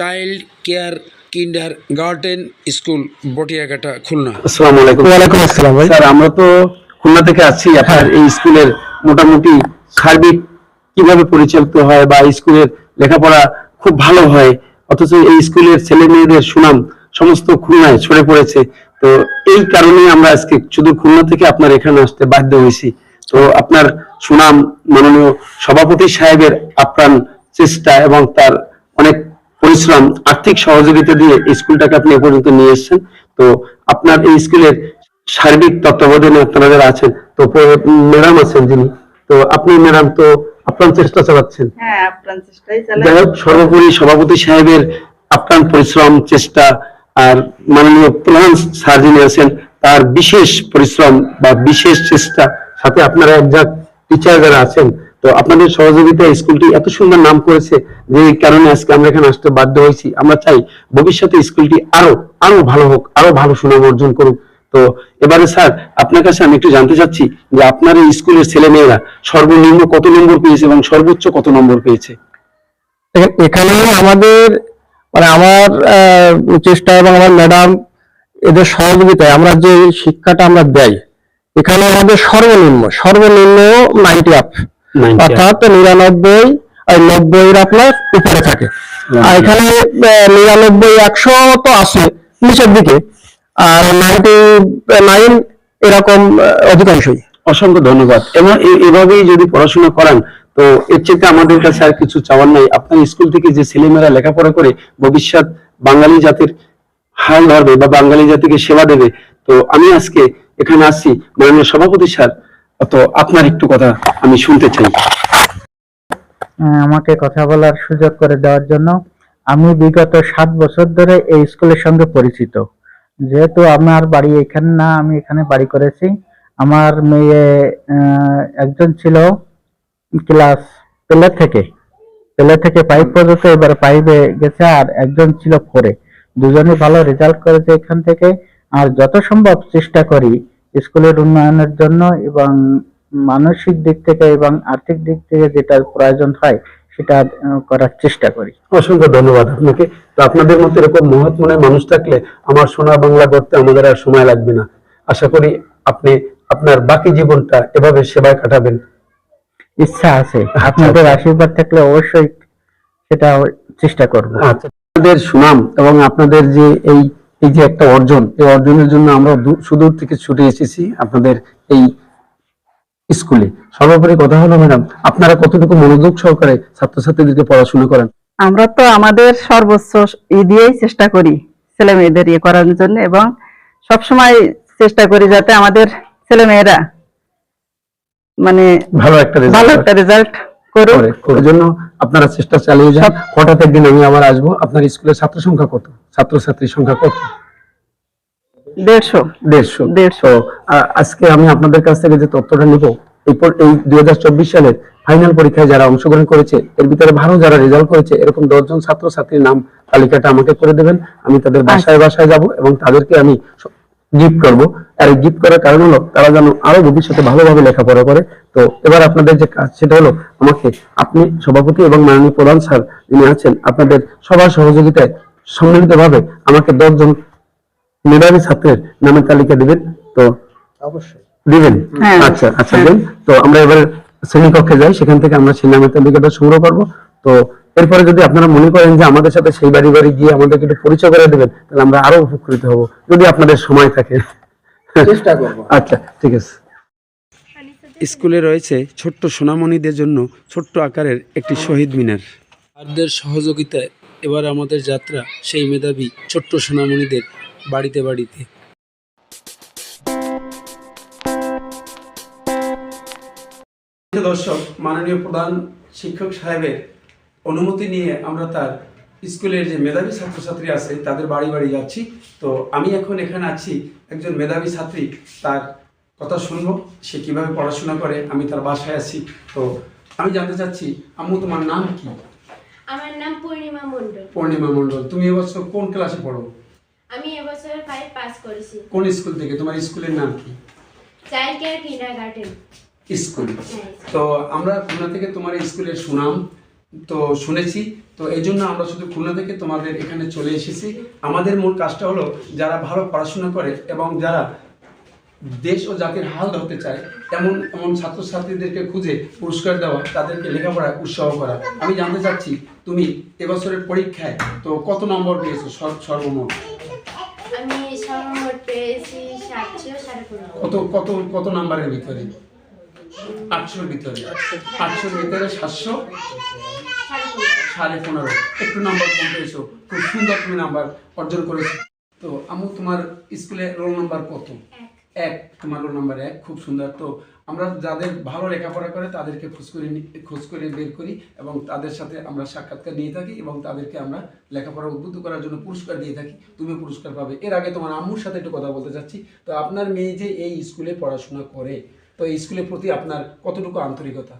Child care kindergarten school Batiaghata Khulna আসসালামু আলাইকুম ওয়ালাইকুম আসসালাম ভাই। স্যার আমরা তো খুলনা থেকে আসছি। আপনার এই স্কুলের মোটামুটি সার্বিক কীভাবে পরিচালিত হয় বা স্কুলের লেখাপড়া খুব ভালো হয়? অথচ এই স্কুলের ছেলে মেয়েদের সুনাম সমস্ত খুলনায় ছড়ে পড়েছে। তো এই কারণে আমরা আজকে শুধু খুলনা থেকে আপনার এখানে আসতে বাধ্য হয়েছি। তো আপনার সুনাম মাননীয় সভাপতি সাহেবের আপ্রাণ চেষ্টা এবং তার অনেক পরিশ্রম আর্থিক সহযোগিতা দিয়ে স্কুলটাকে আপনি এ পর্যন্ত নিয়ে এসেছেন। তো আপনার এই স্কুলের সার্বিক তত্ত্বাবধানে আপনারা যারা আছেন তো ম্যাডাম আছেন যিনি তো আপনি ম্যাডাম তো আপ্রাণ চেষ্টা চালাচ্ছেন। হ্যাঁ যাই হোক সর্বোপরি সভাপতি সাহেবের আপ্রাণ পরিশ্রম চেষ্টা আর মাননীয় প্রধান স্যার যিনি আছেন তার বিশেষ পরিশ্রম বা বিশেষ চেষ্টা সাথে আপনারা একজাক টিচার যারা আছেন তো আপনাদের সহযোগিতায় স্কুলটি এত সুন্দর নাম করেছে যে কারণে আজকে আমরা এখানে আসতে বাধ্য হয়েছি। আমরা চাই ভবিষ্যতে স্কুলটি আরও আরও ভালো হোক, আরও ভালো সুনাম অর্জন করুক। তো এবারে স্যার, আপনার কাছে আমি একটু জানতে চাচ্ছি যে আপনার এই স্কুলের ছেলে মেয়েরা সর্বনিম্ন কত নম্বর পেয়েছে এবং সর্বোচ্চ কত নম্বর পেয়েছে? এখানে আমাদের মানে আমার চেষ্টা এবং আমার ম্যাডাম এদের সহযোগিতায় আমরা যে শিক্ষাটা আমরা দেয় এখানে আমাদের সর্বনিম্ন সর্বনিম্ন নাইনটি আপ 90 up। অর্থাৎ নিরানব্বই আর নব্বই আপনার উপরে থাকে। আর এখানে নিরানব্বই একশো তো আছে নিচের দিকে। আর নাইনটি নাইন এরকম অধিকাংশই। অসংখ্য ধন্যবাদ। এবং এভাবেই যদি পড়াশোনা করান তো এর চেয়ে আমাদের কাছে আর কিছু চাওয়ার নাই। আপনার স্কুল থেকে যে ছেলেমেয়েরা লেখাপড়া করে ভবিষ্যৎ বাঙালি জাতির হাল ধরবে বা বাঙালি জাতিকে সেবা দেবে তো আমি আজকে এখানে আসছি। মাননীয় সভাপতি স্যার তো আপনার একটু কথা আমি শুনতে চাই। আমাকে কথা বলার সুযোগ করে দেওয়ার জন্য আমি বিগত সাত বছর ধরে এই স্কুলের সঙ্গে পরিচিত। যেহেতু আমার বাড়ি এখানে না, আমি এখানে বাড়ি করেছি। আমার মেয়ে একজন ছিল ক্লাস পেলে থেকে পেলে থেকে ফাইভ পর্যন্ত এবার ফাইভে গেছে আর একজন ছিল ফোরে দুজনে ভালো রেজাল্ট করেছে এখান থেকে। আর যত সম্ভব চেষ্টা করি স্কুলের উন্নয়নের জন্য এবং মানসিক দিক থেকে এবং আর্থিক দিক থেকে যেটা প্রয়োজন হয় সেটা করার চেষ্টা করি। অসংখ্য ধন্যবাদ আপনাকে। তো আপনাদের মতো এরকম মহৎ মনের মানুষ থাকলে আমার সোনা বাংলা করতে আমাদের আর সময় লাগবে না। আশা করি আপনি আপনার বাকি জীবনটা এভাবে সেবায় কাটাবেন। ইচ্ছা আছে। আপনাদের আশীর্বাদ থাকলে অবশ্যই সেটা চেষ্টা করব। আচ্ছা আপনাদের সুনাম এবং আপনাদের যে এই এই যে একটা অর্জন এই অর্জনের জন্য আমরা সুদূর থেকে ছুটে এসেছি আপনাদের এই স্কুলে। সর্বোপরি কথা হলো ম্যাডাম আপনারা কতটুকু মনোযোগ সহকারে ছাত্রছাত্রীদেরকে পড়াশোনা করেন? আমরা তো আমাদের সর্বোচ্চ ই দিয়েই চেষ্টা করি ছেলে মেয়েদের ইয়ে করার জন্য এবং সবসময় চেষ্টা করি যাতে আমাদের ছেলে মেয়েরা মানে ভালো একটা ভালো একটা রেজাল্ট করে করে। জন্য আপনারা চেষ্টা চালিয়ে যান। হঠাৎ একদিন আমি আবার আসব। আপনার স্কুলের ছাত্র সংখ্যা কত? ছাত্রছাত্রীর সংখ্যা কত? দেড়শো। দেড়শো। দেড়শো। আজকে আমি আপনাদের কাছ থেকে যে তথ্যটা নিব এরপর এই দুই সালের ফাইনাল পরীক্ষায় যারা অংশগ্রহণ করেছে এর ভিতরে ভালো যারা রেজাল্ট করেছে এরকম দশজন ছাত্র ছাত্রীর নাম তালিকাটা আমাকে করে দেবেন। আমি তাদের বাসায় বাসায় যাব এবং তাদেরকে আমি গিফট করব। আর এই গিফট করার কারণ হলো তারা যেন আরও ভবিষ্যতে ভালোভাবে লেখাপড়া করে। তো এবার আপনাদের যে কাজ সেটা হলো আমাকে আপনি সভাপতি এবং মাননীয় প্রধান স্যার যিনি আছেন আপনাদের সবার সহযোগিতায় সম্মিলিতভাবে আমাকে দশজন মেধাবী ছাত্রের নামের তালিকা দিবেন তো অবশ্যই। দিবেন? হ্যাঁ। আচ্ছা আচ্ছা দেন। তো আমরা এবার শ্রেণীকক্ষে যাই সেখান থেকে আমরা সেই নামের তালিকাটা সংগ্রহ করব। তো এরপরে যদি আপনারা মনে করেন যে আমাদের সাথে সেই বাড়ি বাড়ি গিয়ে আমাদেরকে একটু পরিচয় করে দেবেন তাহলে আমরা আরও উপকৃত হব যদি আপনাদের সময় থাকে। চেষ্টা করব। আচ্ছা ঠিক আছে। স্কুলে রয়েছে ছোট্ট সোনামণিদের জন্য ছোট্ট আকারের একটি শহীদ মিনার। তাদের সহযোগিতায় এবার আমাদের যাত্রা সেই মেধাবী ছোট্ট সোনামণিদের বাড়িতে বাড়িতে। দর্শক, মাননীয় প্রধান শিক্ষক সাহেবের অনুমতি নিয়ে আমরা তার স্কুলের যে মেধাবী ছাত্রছাত্রী আছে, তাদের বাড়ি বাড়ি যাচ্ছি। তো আমি এখন এখানে আছি, একজন মেধাবী ছাত্রী, তার কথা শুনব, সে কীভাবে পড়াশোনা করে, আমি তার বাসায় আছি। তো আমি জানতে চাচ্ছি, আম্মু, তোমার নাম কি? আমার নাম পূর্ণিমা মণ্ডল। পূর্ণিমা মণ্ডল তুমি এবছর কোন ক্লাসে পড়ো? আমি এবছর ফাইভ পাস করেছি। কোন স্কুল থেকে? তোমার স্কুলের নাম কি? Child care kindergarten school. তো আমরা খুলনা থেকে তোমার স্কুলের সুনাম তো শুনেছি। তো এই জন্য আমরা শুধু খুলনা থেকে তোমাদের এখানে চলে এসেছি। আমাদের মূল কাজটা হলো যারা ভালো পড়াশোনা করে এবং যারা দেশ ও জাতির হাল ধরতে চায় এমন এমন ছাত্রছাত্রীদেরকে খুঁজে পুরস্কার দেওয়া তাদেরকে লেখাপড়ায় উৎসাহ করা। আমি জানতে চাচ্ছি তুমি এবছরের পরীক্ষায় তো কত নম্বর পেয়েছ? সর- সর্বমোট। আমি সর্বমোট পেয়েছি কত কত কত নাম্বারের ভিতরে? আটশোর ভিতরে। আটশোর ভিতরে সাতশো? সাড়ে পনেরো। একটু নাম্বার কম পেয়েছ। খুব সুন্দর তুমি নাম্বার অর্জন করেছ। তো আমু তোমার স্কুলে রোল নাম্বার কত? এক তোমার রোল নাম্বার এক খুব সুন্দর। তো আমরা যাদের ভালো লেখাপড়া করে তাদেরকে খোঁজ করে খোঁজ করে বের করি এবং তাদের সাথে আমরা সাক্ষাৎকার নিয়ে থাকি এবং তাদেরকে আমরা লেখাপড়া উদ্বুদ্ধ করার জন্য পুরস্কার দিয়ে থাকি। তুমি পুরস্কার পাবে। এর আগে তোমার আম্মুর সাথে একটু কথা বলতে চাচ্ছি। তো আপনার মেয়ে যে এই স্কুলে পড়াশোনা করে তো এই স্কুলের প্রতি আপনার কতটুকু আন্তরিকতা?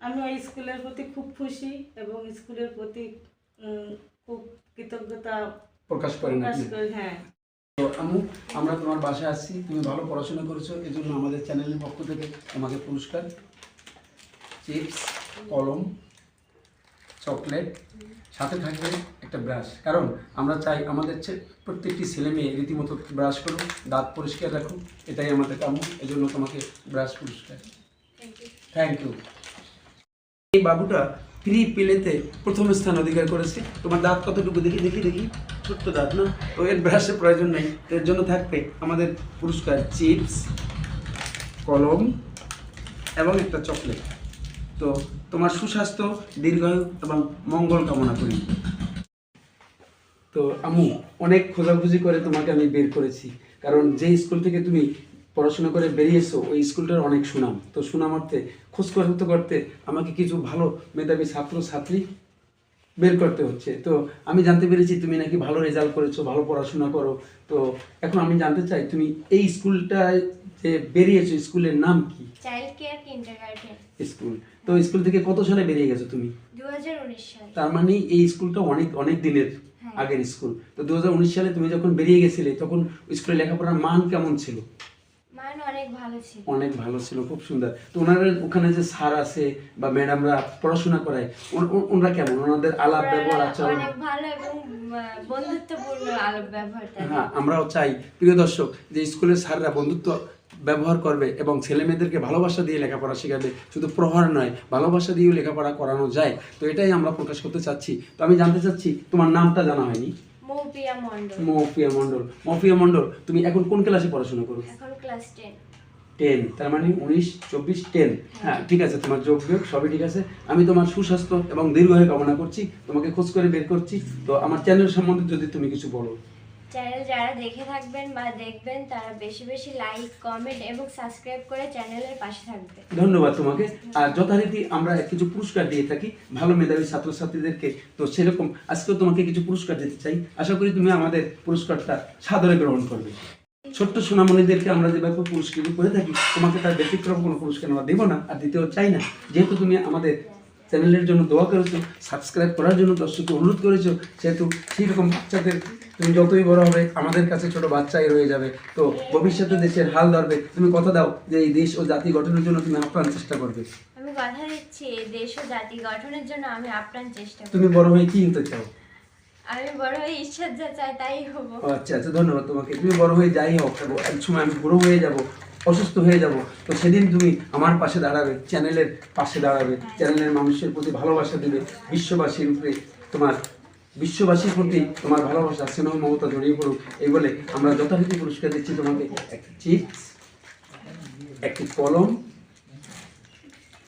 আমি ওই স্কুলের প্রতি খুব খুশি এবং স্কুলের প্রতি খুব কৃতজ্ঞতা প্রকাশ করেন হ্যাঁ। তো আম্মু আমরা তোমার বাসায় আসছি। তুমি ভালো পড়াশোনা করেছ এই জন্য আমাদের চ্যানেলের পক্ষ থেকে তোমাকে পুরস্কার। চিপস কলম চকলেট সাথে থাকবে একটা ব্রাশ। কারণ আমরা চাই আমাদের প্রত্যেকটি ছেলে মেয়ে রীতিমতো ব্রাশ করুক দাঁত পরিষ্কার রাখুক এটাই আমাদের কাম্য এই জন্য তোমাকে ব্রাশ পুরস্কার। থ্যাংক ইউ এই বাবুটা প্রি পেলেতে প্রথম স্থান অধিকার করেছে। তোমার দাঁত কতটুকু? দেখি দেখি দেখি। ছোট্ট দাঁত, না? তো এর ব্রাশের প্রয়োজন নেই। এর জন্য থাকবে আমাদের পুরস্কার চিপস, কলম এবং একটা চকলেট। তো তোমার সুস্বাস্থ্য দীর্ঘায়ু এবং মঙ্গল কামনা করি। তো আমু অনেক খোঁজাখুঁজি করে তোমাকে আমি বের করেছি। কারণ যে স্কুল থেকে তুমি পড়াশোনা করে বেরিয়েছো ওই স্কুলটার অনেক সুনাম। তো সুনাম অর্থে খোঁজ করতে আমাকে কিছু ভালো মেধাবী ছাত্র ছাত্রী বের করতে হচ্ছে। তো আমি জানতে পেরেছি তুমি নাকি ভালো রেজাল্ট করেছ ভালো পড়াশোনা করো। তো এখন আমি জানতে চাই তুমি এই স্কুলটায় যে বেরিয়েছো স্কুলের নাম কি? Child care kindergarten school. তো স্কুল থেকে কত সালে বেরিয়ে গেছো তুমি? দু হাজার উনিশ সাল। তার মানে এই স্কুলটা অনেক অনেক দিনের হ্যাঁ। আগের স্কুল। তো দু হাজার উনিশ সালে তুমি যখন বেরিয়ে গেছিলে তখন স্কুলে লেখাপড়ার মান কেমন ছিল? অনেক ভালো ছিল। খুব সুন্দর। তো ওনারা ওখানে যে স্যার আছে বা ম্যাডামরা পড়াশোনা করায় ওন- ওন- ওনারা কেমন? ওনাদের আলাপ ব্যবহার আচরণ? অনেক ভালো এবং বন্ধুত্বপূর্ণ আলোক ব্যবহার। হ্যাঁ আমরাও চাই প্রিয় দর্শক যে স্কুলের স্যাররা বন্ধুত্ব ব্যবহার করবে এবং ছেলে মেয়েদেরকে ভালোবাসা দিয়ে লেখাপড়া শেখাবে শুধু প্রহার নয় ভালোবাসা দিয়েও লেখাপড়া করানো যায়। তো এটাই আমরা প্রকাশ করতে চাচ্ছি। তো আমি জানতে চাচ্ছি তোমার নামটা জানা হয়নি? মৌপিয়া মণ্ডল। মৌপিয়া মণ্ডল। তুমি এখন কোন ক্লাসে পড়াশোনা করো? এখন ক্লাস টেন টেন তার মানে উনিশ চব্বিশ টেন হ্যাঁ। ঠিক আছে তোমার যোগ বিয়োগ সবই ঠিক আছে। আমি তোমার সুস্বাস্থ্য এবং দীর্ঘায়ু কামনা করছি তোমাকে খোঁজ করে বের করছি। তো আমার চ্যানেল সম্বন্ধে যদি তুমি কিছু বলো। চ্যানেল যারা দেখে থাকবেন বা দেখবেন, তারা বেশি বেশি লাইক কমেন্ট এবং সাবস্ক্রাইব করে চ্যানেলের পাশে থাকবে। ধন্যবাদ তোমাকে। আর যথারীতি আমরা কিছু পুরস্কার দিয়ে থাকি। ভালো মেধাবী ছাত্রছাত্রীদেরকে তো সেরকম আজকেও তোমাকে কিছু পুরস্কার দিতে চাই। আশা করি তুমি আমাদের পুরস্কারটা সাদরে গ্রহণ করবে। ছোট্ট সোনামণিদেরকে আমরা যেভাবে পুরস্কৃত করে থাকি, তোমাকে তার ব্যতিক্রম কোনো পুরস্কার আমরা দেবো না আর দিতেও চাই না। যেহেতু তুমি আমাদের চ্যানেলের জন্য দোয়া করেছ সাবস্ক্রাইব করার জন্য দর্শককে অনুরোধ করেছ সেহেতু রকম বাচ্চাদের তুমি যতই বড় হবে আমাদের কাছে ছোট বাচ্চাই রয়ে যাবে। তো ভবিষ্যতে দেশের হাল ধরবে। তুমি কথা দাও যে এই দেশ ও জাতি গঠনের জন্য তুমি আপ্রাণ চেষ্টা করবে। আমি কথা দিচ্ছি দেশ ও জাতি গঠনের জন্য আমি আপ্রাণ চেষ্টা করব। তুমি বড় হয়ে কি হতে চাও? আমি বড় হয়ে ঈশ্বর যা চাই তাই হব। আচ্ছা আচ্ছা ধন্যবাদ তোমাকে। তুমি বড় হয়ে যাই হোক এক সময় আমি বুড়ো হয়ে যাব। অসুস্থ হয়ে যাব। তো সেদিন তুমি আমার পাশে দাঁড়াবে চ্যানেলের পাশে দাঁড়াবে চ্যানেলের মানুষের প্রতি ভালোবাসা দেবে বিশ্ববাসীর উপরে তোমার বিশ্ববাসীর প্রতি তোমার ভালোবাসা স্নেহ মমতা জড়িয়ে পড়ুক। এই বলে আমরা যথারীতি পুরস্কার দিচ্ছি তোমাকে একটি চিপস একটি কলম।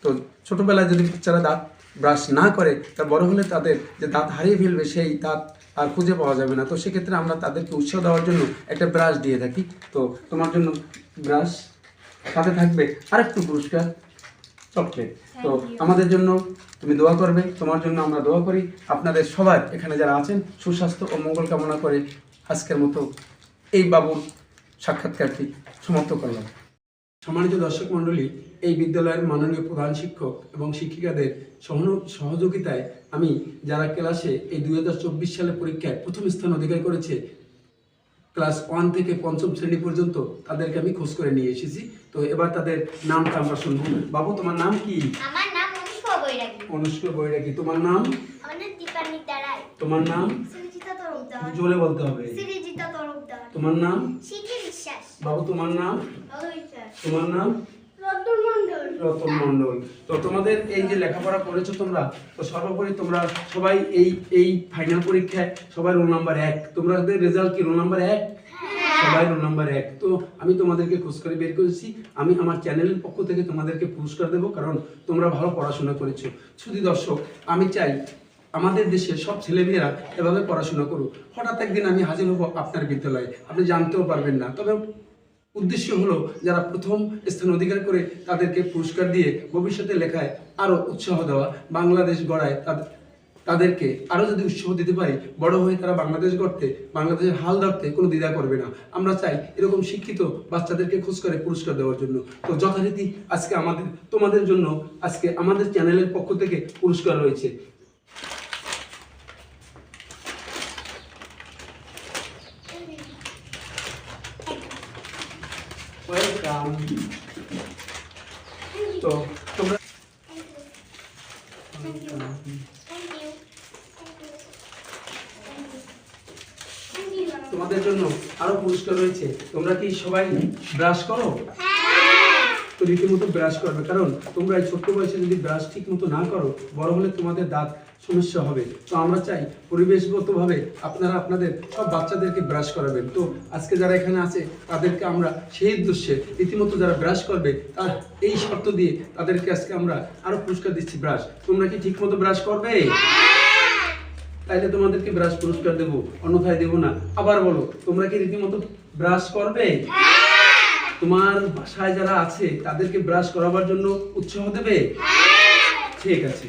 তো ছোটোবেলায় যদি বাচ্চারা দাঁত ব্রাশ না করে তা বড় হলে তাদের যে দাঁত হারিয়ে ফেলবে সেই দাঁত আর খুঁজে পাওয়া যাবে না। তো সেক্ষেত্রে আমরা তাদেরকে উৎসাহ দেওয়ার জন্য একটা ব্রাশ দিয়ে থাকি। তো তোমার জন্য ব্রাশ সাথে থাকবে আরেকটু পুরস্কার চকলেট। তো আমাদের জন্য তুমি দোয়া করবে তোমার জন্য আমরা দোয়া করি। আপনাদের সবাই এখানে যারা আছেন সুস্বাস্থ্য ও মঙ্গল কামনা করে আজকের মতো এই বাবুর সাক্ষাৎকারটি সমাপ্ত করলাম। সম্মানিত দর্শক মণ্ডলী এই বিদ্যালয়ের মাননীয় প্রধান শিক্ষক এবং শিক্ষিকাদের সহন- সহযোগিতায় আমি যারা ক্লাসে এই দুই হাজার চব্বিশ সালে পরীক্ষায় প্রথম স্থান অধিকার করেছে ক্লাস ওয়ান থেকে পঞ্চম শ্রেণি পর্যন্ত তাদেরকে আমি খোঁজ করে নিয়ে এসেছি। তো এবার তাদের নামটা আমরা শুনব। বাবু তোমার নাম কি? আমার নাম মনীষ বৈরাগী। অনুষ্কা বৈরাগী। তোমার নাম? আমাদের দীপান্বিতা রায়। তোমার নাম? সৃজিতা তরফদার জোরে বলতে হবে। সৃজিতা তরফদার তোমার নাম? শিখি বিশ্বাস। বাবু তোমার নাম? তোমার নাম? রতন মন্ডল তো তোমাদের এই যে লেখাপড়া করেছ তোমরা তো সর্বোপরি তোমরা সবাই এই এই ফাইনাল পরীক্ষায় সবাই রোল নাম্বার এক। তোমাদের রেজাল্ট কি রোল নাম্বার এক? সবাই রোল নাম্বার এক। তো আমি তোমাদেরকে খোঁজ করে বের করেছি। আমি আমার চ্যানেলের পক্ষ থেকে তোমাদেরকে পুরস্কার দেবো কারণ তোমরা ভালো পড়াশোনা করেছ। শুধু দর্শক আমি চাই আমাদের দেশের সব ছেলেমেয়েরা এভাবে পড়াশোনা করুক। হঠাৎ একদিন আমি হাজির হব আপনার বিদ্যালয়ে। আপনি জানতেও পারবেন না। তবে উদ্দেশ্য হলো যারা প্রথম স্থান অধিকার করে তাদেরকে পুরস্কার দিয়ে ভবিষ্যতে লেখায় আরও উৎসাহ দেওয়া, বাংলাদেশ গড়ায় তাদের তাদেরকে আরও যদি উৎসাহ দিতে পারি, বড় হয়ে তারা বাংলাদেশ গড়তে, বাংলাদেশের হাল ধরতে কোনো দ্বিধা করবে না। আমরা চাই এরকম শিক্ষিত বাচ্চাদেরকে খোঁজ করে পুরস্কার দেওয়ার জন্য। তো যথারীতি আজকে আমাদের, তোমাদের জন্য আজকে আমাদের চ্যানেলের পক্ষ থেকে পুরস্কার রয়েছে। তোমাদের জন্য আরও পুরস্কার রয়েছে। তোমরা কি সবাই ব্রাশ করো? তো রীতিমতো ব্রাশ করবে। কারণ তোমরা এই ছোট্ট বয়সে যদি ব্রাশ ঠিক মতো না করো, বড় হলে তোমাদের দাঁত সমস্যা হবে। তো আমরা চাই পরিবেশগতভাবে আপনারা আপনাদের সব বাচ্চাদেরকে ব্রাশ করাবেন। তো আজকে যারা এখানে আছে, তাদেরকে আমরা সেই উদ্দেশ্যে রীতিমতো যারা ব্রাশ করবে, তার এই শর্ত দিয়ে তাদেরকে আজকে আমরা আরও পুরস্কার দিচ্ছি ব্রাশ তোমরা কি ঠিক মতো ব্রাশ করবে? তাইলে তোমাদেরকে ব্রাশ পুরস্কার দেবো, অন্যথায় দেবো না। আবার বলো, তোমরা কি রীতিমতো ব্রাশ করবে? তোমার বাসায় যারা আছে, তাদেরকে ব্রাশ করাবার জন্য উৎসাহ দেবে? ঠিক আছে।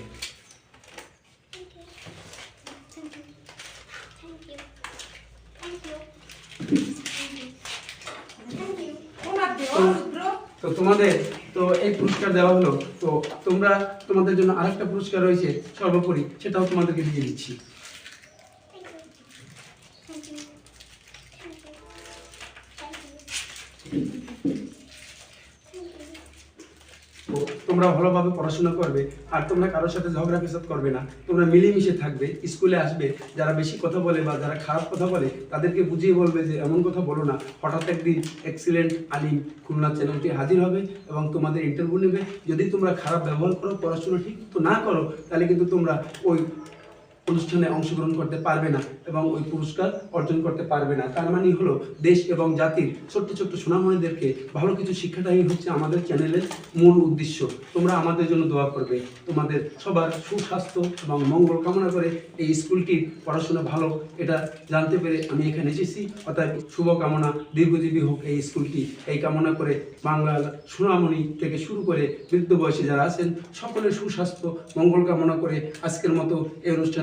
তো- তোমাদের, তো এই পুরস্কার দেওয়া হলো। তো তোমরা তোমাদের জন্য আরেকটা পুরস্কার রয়েছে, সর্বোপরি সেটাও তোমাদেরকে দিয়ে দিচ্ছি তো তোমরা ভালোভাবে পড়াশোনা করবে আর তোমরা কারোর সাথে ঝগড়া ফেসাদ করবে না। তোমরা মিলেমিশে থাকবে, স্কুলে আসবে, যারা বেশি কথা বলে বা যারা খারাপ কথা বলে, তাদেরকে বুঝিয়ে বলবে যে এমন কথা বলো না। হঠাৎ একদিন এক্সিলেন্ট আলিম খুলনা চ্যানেলটি হাজির হবে এবং তোমাদের ইন্টারভিউ নেবে। যদি তোমরা খারাপ ব্যবহার করো, পড়াশোনা ঠিক তো না করো, তাহলে কিন্তু তোমরা ওই অনুষ্ঠানে অংশগ্রহণ করতে পারবে না এবং ওই পুরস্কার অর্জন করতে পারবে না। তার মানে হলো দেশ এবং জাতির ছোট্ট ছোট্ট সোনামণিদেরকে ভালো কিছু শিক্ষাটাই হচ্ছে আমাদের চ্যানেলের মূল উদ্দেশ্য। তোমরা আমাদের জন্য দোয়া করবে। তোমাদের সবার সুস্বাস্থ্য এবং মঙ্গল কামনা করে এই স্কুলটির পড়াশোনা ভালো, এটা জানতে পেরে আমি এখানে এসেছি। অর্থাৎ শুভকামনা, দীর্ঘজীবী হোক এই স্কুলটি। এই কামনা করে বাংলার সোনামণি থেকে শুরু করে বৃদ্ধ বয়সে যারা আছেন, সকলের সুস্বাস্থ্য, মঙ্গল কামনা করে আজকের মতো এই